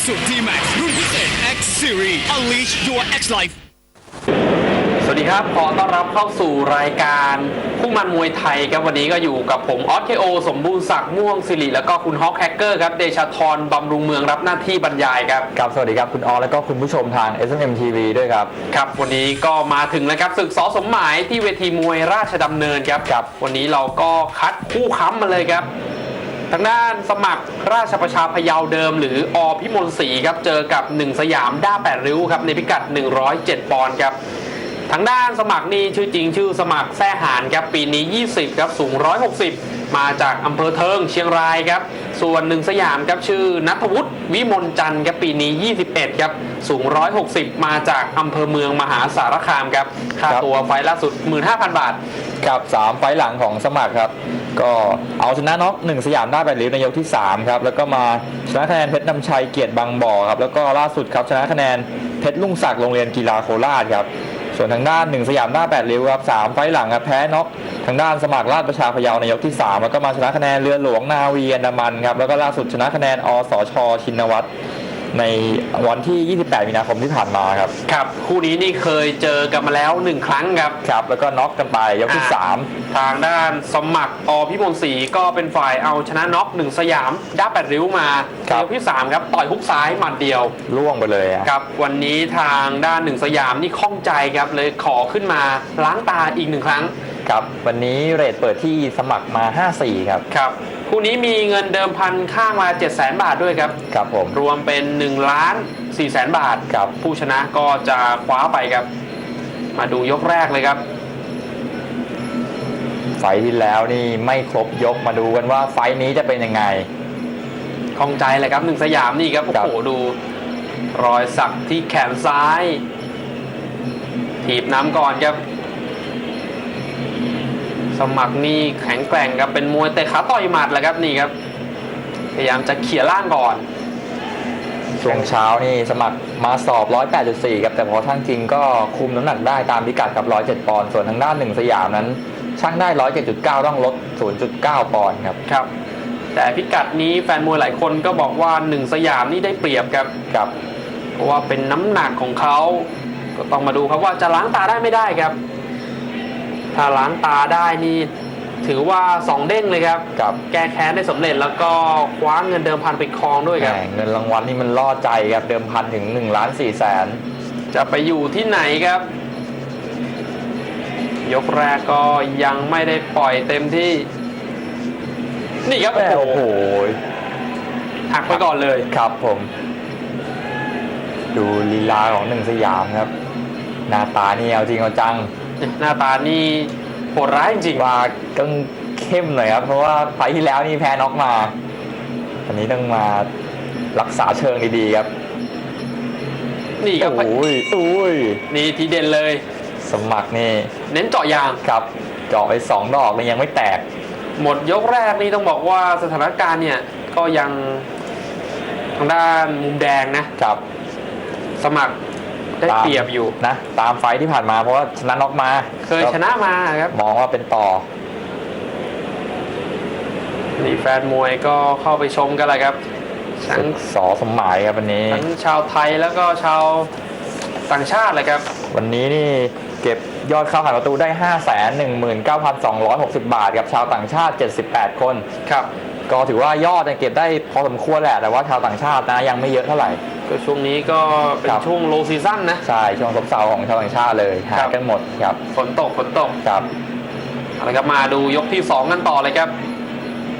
Isuzu D-Max รุ่นพิเศษ X Series Unleash your X Life สวัสดีครับ ขอต้อนรับเข้าสู่รายการคู่มันมวยไทยครับวันนี้ก็อยู่กับผมออสเคโอสมบูรณ์ศักดิ์ม่วงสิริแล้วก็คุณฮอกแฮกเกอร์ครับเดชาธรบำรุงเมืองรับหน้าที่บรรยายครับครับสวัสดีครับคุณออแล้วก็คุณผู้ชมทาง SMM TV ด้วยครับครับ วันนี้ก็มาถึงแล้วครับศึกสอสมหมายที่เวทีมวยราชดำเนินครับครับวันนี้เราก็คัดคู่ค้ำมาเลยครับ ทางด้านสมัครราชประชาพยาวเดิม หรืออพิมลศรีครับเจอกับหนึ่งสยามด้าแปดริ้วครับในพิกัด 107 ปอนด์ครับทางด้านสมัครนี่ชื่อจริงชื่อสมัครแซ่หานครับปีนี้ 20ครับสูง 160 มาจากอำเภอเทิงเชียงรายครับส่วนหนึ่งสยามครับชื่อนัทวุฒิวิมลจันทร์ครับปีนี้ 21ครับสูง 160 มาจากอำเภอเมืองมหาสารคามครับค่าตัวไฟล่าสุด 15,000 บาท กับ 3 ไฟล์หลังของสมัครครับ ก็เอาชนะน็อกหนึ่งสยามได้ไปริ้วในยกที่ 3 ครับ แล้วก็มาชนะคะแนนเพชรนำชัยเกียรติบางบ่อครับ แล้วก็ล่าสุดครับชนะคะแนนเพชรลุงศักดิ์โรงเรียนกีฬาโคราชครับ ส่วนทางด้านหนึ่งสยามได้าแปดริ้วครับสามไฟหลังครับแพ้น็อกทางด้านสมัครราชประชาพยาวในยกที่ 3 แล้วก็มาชนะคะแนนเรือหลวงนาวีอันดามันครับแล้วก็ล่าสุดชนะคะแนนอสชชินวัตร ในวันที่ 28 มีนาคมที่ผ่านมาครับ ครับ คู่นี้นี่เคยเจอกันมาแล้ว 1 ครั้งครับ ครับ แล้วก็น็อกกันไปยกที่อ่าทางด้านสมัครอพิมลศรีก็เป็นฝ่ายเอาชนะน็อกหนึ่งสยามด้าแปดริ้วมาครับยกที่ 3 ครับ ต่อยฮุกซ้ายหมัดเดียว3ล่วงไปเลยอะครับ วันนี้ทางด้านหนึ่งสยามนี่ข้องใจครับเลยขอขึ้นมาล้างตาอีกหนึ่งครั้ง ครับ วันนี้เรทเปิดที่สมัครมา 54 ครับ ครับ คู่นี้มีเงินเดิมพันข้างมา7 0 0 0 0 0 บาทด้วยครับครับผมรวมเป็น1ล้าน4แสนบาทครับผู้ชนะก็จะคว้าไปครับ มาดูยกแรกเลยครับ ไฟล์ที่แล้วนี่ไม่ครบยกมาดูกันว่าไฟล์นี้จะเป็นยังไงคล่องใจเลยครับหนึ่งสยามนี่ครับโอ้ครับโหดู รอยสักที่แขนซ้ายถีบน้ำก่อนครับ สมัครนี่แข็งแกร่งครับเป็นมวยเตะขาต่อยหมัดแหละครับนี่ครับ พยายามจะเขี่ยล่างก่อน ช่วงเช้านี่สมัครมาสอบ 108.4ครับแต่พอทั้งจริงก็คุมน้ำหนักได้ตามพิกัดกับ 107 ปอนด์ส่วนทางด้านหนึ่งสยามนั้นช่างได้ 107.9 ต้องลด 0.9 ปอนด์ครับครับ แต่พิกัดนี้แฟนมวยหลายคนก็บอกว่าหนึ่งสยามนี่ได้เปรียบครับครับ เพราะว่าเป็นน้ำหนักของเขาก็ต้องมาดูครับว่าจะล้างตาได้ไม่ได้ครับ ถ้าล้างตาได้นี่ถือว่าสองเด้งเลยครับ ครับ แก้แค้นได้สำเร็จแล้วก็คว้าเงินเดิมพันไปครองด้วยครับ แหมเงินรางวัลนี่มันล่อใจครับ เดิมพันถึง1ล้าน4แสน จะไปอยู่ที่ไหนครับ ยกแรกก็ยังไม่ได้ปล่อยเต็มที่ นี่ครับโอ้โหหักไปก่อนเลยครับผม ดูลีลาของหนึ่งสยามครับ หน้าตานี่เอาจริงเอาจัง หน้าตานี่โหดร้ายจริงว่าต้องเข้มหน่อยครับ เพราะว่าไฟล์ที่แล้วนี่แพ้น็อกมาอันนี้ต้องมารักษาเชิงดีๆครับๆนี่ครับโอ้ยอุ้ยนี่ทีเด่นเลย สมัครนี่เน้นเจาะยางครับเจาะไปสองดอกเลยยังไม่แตก หมดยกแรกนี่ต้องบอกว่าสถานการณ์เนี่ยก็ยังทางด้านมุมแดงนะครับ สมัคร ได้ตามเปรียบอยู่ นะตามไฟล์ที่ผ่านมาเพราะว่าชนะน็อกมาเคยชนะมาครับมองว่าเป็นต่อ นี่แฟนมวยก็เข้าไปชมกันเลยครับทั้งสอสมหมายครับวันนี้ ทั้งชาวไทยแล้วก็ชาวต่างชาติเลยครับ วันนี้นี่เก็บยอดเข้าหาประตูได้ 5 1 9 2 6 0 บาทกับชาวต่างชาติ 78 คน ครับ ก็ถือว่ายอดเนี่ยเก็บได้พอสมควรแหละ แต่ว่าชาวต่างชาตินะยังไม่เยอะเท่าไหร่ ก็ช่วงนี้ก็เป็นครับ ช่วงโลซีซั่นนะ ใช่ช่วงซบเซาของชาวต่างชาติเลยหาครับยกันหมดครับฝนตกฝนตกครับเอาละครับมาดูยกที่สองกันต่อเลยครับ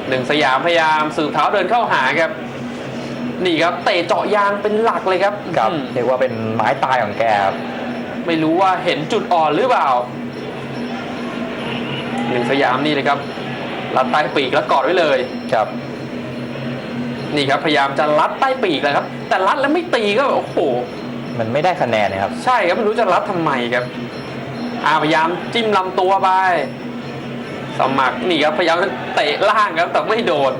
หนึ่งสยามพยายามสืบเท้าเดินเข้าหาครับ นี่ครับเตะเจาะยางเป็นหลักเลยครับครับอืมเรียกว่าเป็นไม้ตายของแกครับไม่รู้ว่าเห็นจุดอ่อนหรือเปล่าหนึ่งสยามนี่เลยครับ รัดใต้ปีกแล้วกอดไว้เลยครับ นี่ครับพยายามจะรัดใต้ปีกเลยครับ แต่รัดแล้วไม่ตีก็แบบโอ้โหมันไม่ได้คะแนนนะครับ ใช่ครับไม่รู้จะรัดทำไมครับอาพยายามจิ้มลำตัวไปสมัครนี่ครับพยายามเตะล่างครับ แต่ไม่โดน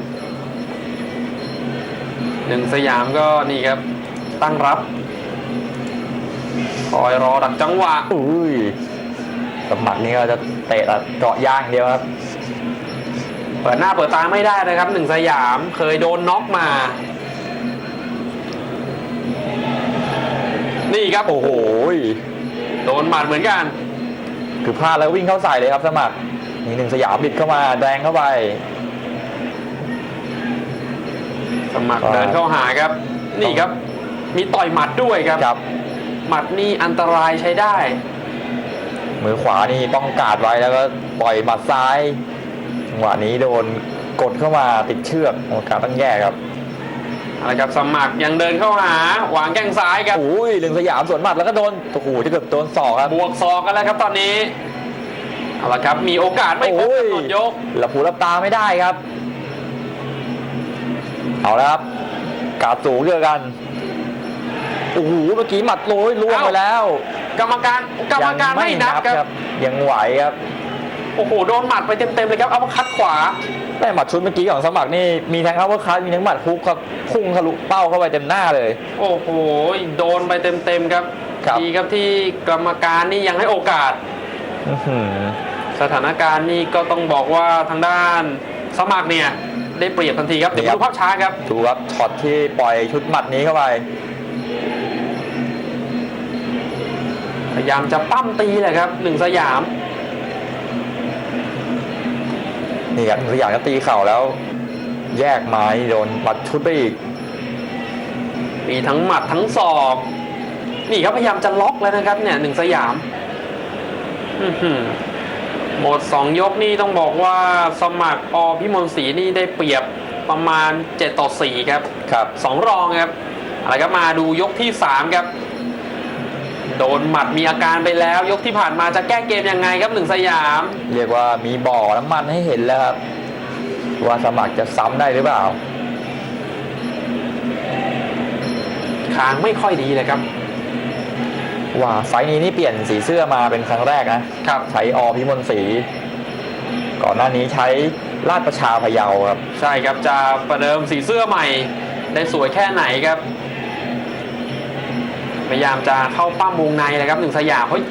หนึ่งสยามก็นี่ครับ ตั้งรับคอยรอดักจังหวะอุ้ยสมัครนี่ก็จะเตะแต่เจาะย่างเดียวครับ เปิดหน้าเปิดตาไม่ได้นะครับหนึ่งสยามเคยโดนน็อกมา นี่ครับโอ้โหโดนหมัดเหมือนกัน คือพลาดแล้ววิ่งเข้าใส่เลยครับสมัครนี่หนึ่งสยามบิดเข้ามาแดงเข้าไป สมัครครับเดินเข้าหาครับ นี่ครับ มีต่อยหมัดด้วยครับครับ หมัดนี่อันตรายใช้ได้ มือขวานี่ป้องกาดไว้แล้วก็ปล่อยหมัดซ้ายจั งหวะนี้โดนกดเข้ามาติดเชือกโอกาสต้องแย่ครับอะไรครับสมัครยังเดินเข้าหาวางแข้งซ้ายครับโอ้ยหนึ่งสยามสวนหมัดแล้วก็โดนโอ้โหจะเกือบโดนศอกครับบวกศอกกันแล้วครับตอนนี้เอาละครับมีโอกาสไม่ครบโอ้ยกำหนดยกหลับหูหลับตาไม่ได้ครับ เอาแล้วครับกาดสูงเจอกันโอ้โหเมื่อกี้หมัดโรยล่วงไปแล้ว กรรมการกรรมการไม่นับครับ ยังไหวครับ โอ้โหโดนหมัดไปเต็มๆเลยครับเอามาคัดขวาแต่หมัดชุดเมื่อกี้ของสมัครนี่มีทั้งอัปเปอร์คัตมีทั้งหมัดฮุกครับพุ่งทะลุเป้าเข้าไปเต็มหน้าเลย โอ้โหโดนไปเต็มๆครับครับ ดีครับที่กรรมการนี่ยังให้โอกาส อื้อหือสถานการณ์นี่ก็ต้องบอกว่าทางด้านสมัครเนี่ยได้เปรียบทันทีครับเดี๋ยวมาดูภาพช้าครับ ดูครับช็อตที่ปล่อยชุดหมัดนี้เข้าไป พยายามจะปั้มตีแหละครับหนึ่งสยาม นี่ครับตัวอย่างก็ตีเข่าแล้ว แยกไม้โดนหมัดชุดไปอีกมีทั้งหมัดทั้งศอก นี่ครับพยายามจะล็อกแล้วนะครับ เนี่ยหนึ่งสยามอื้อหือหมดสองยกนี่ต้องบอกว่าสมัครอพิมลศรีนี่ได้เปรียบประมาณ 7 ต่อ 4 ครับครับสองรองครับอะไรครับมาดูยกที่ 3 ครับ โดนหมัดมีอาการไปแล้ว ยกที่ผ่านมาจะแก้เกมยังไงครับหนึ่งสยาม เรียกว่ามีบ่อน้ำมันให้เห็นแล้วครับ ว่าสมัครจะซ้ำได้หรือเปล่าคางไม่ค่อยดีเลยครับว่าไฟล์นี้นี่เปลี่ยนสีเสื้อมาเป็นครั้งแรกนะครับใช้อพิมลศรีก่อนหน้านี้ใช้ลาดประชาพะเยาครับ ใช่ครับจะประเดิมสีเสื้อใหม่ได้สวยแค่ไหนครับ พยายามจะเข้าป้ามวงในเลยครับหนึ่งสยามเฮ้ย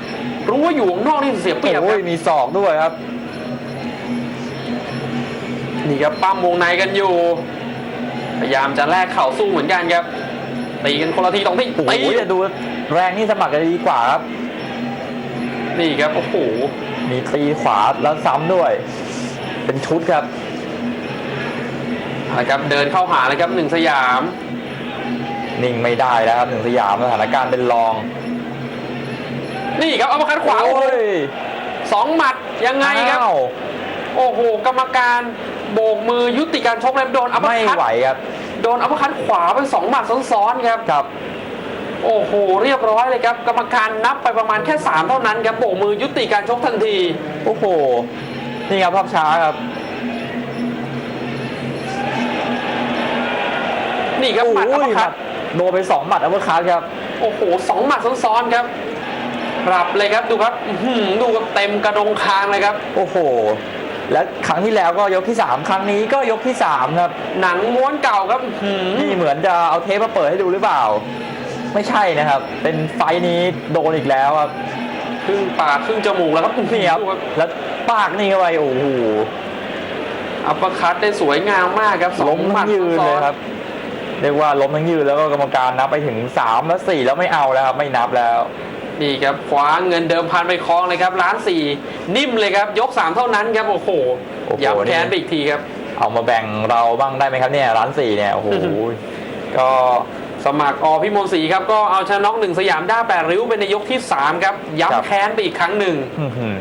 รู้ว่าอยู่ข้างนอกนี่เสียเปรียบคโอ้รัยบมีศอกด้วยครับ นี่ครับป้ามวงในกันอยู่ พยายามจะแลกเข่าสู้เหมือนกันครับตีกันคนละทีตรงที่โอ้โหตีจะดูแรงนี่สมัครจะดีกว่าครับ นี่ครับโอ้โหมีตีขวาแล้วซ้ำด้วย เป็นชุดครับเอาละครับเดินเข้าหาเลยครับหนึ่งสยาม นิ่งไม่ได้แล้วครับหนึ่งสยามสถานการณ์เป็นรอง นี่ครับเอามาคัดขวาโอ้โหโอ้ยสองหมัดยังไงครับอ้าวโอ้โหกรรมการโบกมือยุติการชกแล้วโดนอัปเปอไม่ร์คัตไหวครับโดนอัปเปอร์คัตขวาไปสองหมัดซ้อนๆครับครับ โอ้โหเรียบร้อยเลยครับ กรรมการนับไปประมาณแค่3เท่านั้นครับโบกมือยุติการชกทันที โอ้โหนี่ครับภาพช้าครับนี่ครับหมัดอัปเปอร์คัต โดนไปสองหมัดอัปเปอร์คัตครับ โอ้โหสองหมัดซ้อนๆครับรับเลยครับดูครับอื้อหือดูครับเต็มกระดงคางเลยครับ โอ้โห และครั้งที่แล้วก็ยกที่สามครั้งนี้ก็ยกที่สามครับ หนังม้วนเก่าครับอื้อหือนี่เหมือนจะเอาเทปมาเปิดให้ดูหรือเปล่า ไม่ใช่นะครับ เป็นไฟท์นี้โดนอีกแล้วครับครึ่งปากครึ่งจมูกแล้วครับนี่ครับดูครับแล้วปากนี่เข้าไปโอ้โหอัปเปอร์คัตได้สวยงามมากครับสอล้งมหมัทั้ดงยืนซ้เลอยนๆครับ เรียกว่าล้มทั้งยืนแล้วก็กรรมการนับไปถึงสามแล้วสี่แล้วไม่เอาแล้วครับ ไม่นับแล้ว นี่ครับคว้าเงินเดิมพันไปคล้องเลยครับล้านสี่นิ่มเลยครับ ยกสามเท่านั้นครับ โอ้โหโอ้โหย้ำแค้นนี่ ไปอีกทีครับ เอามาแบ่งเราบ้างได้ไหมครับเนี่ยร้านสี่เนี่ยโอ้โหก็สมัครอพิมลศรีครับ ก็เอาชนะน็อกหนึ่งสยามด้าแปดริ้วเป็นในยกที่ 3 ครับครับย้ำแค้นไปอีกครั้งหนึ่ง อื้อหือ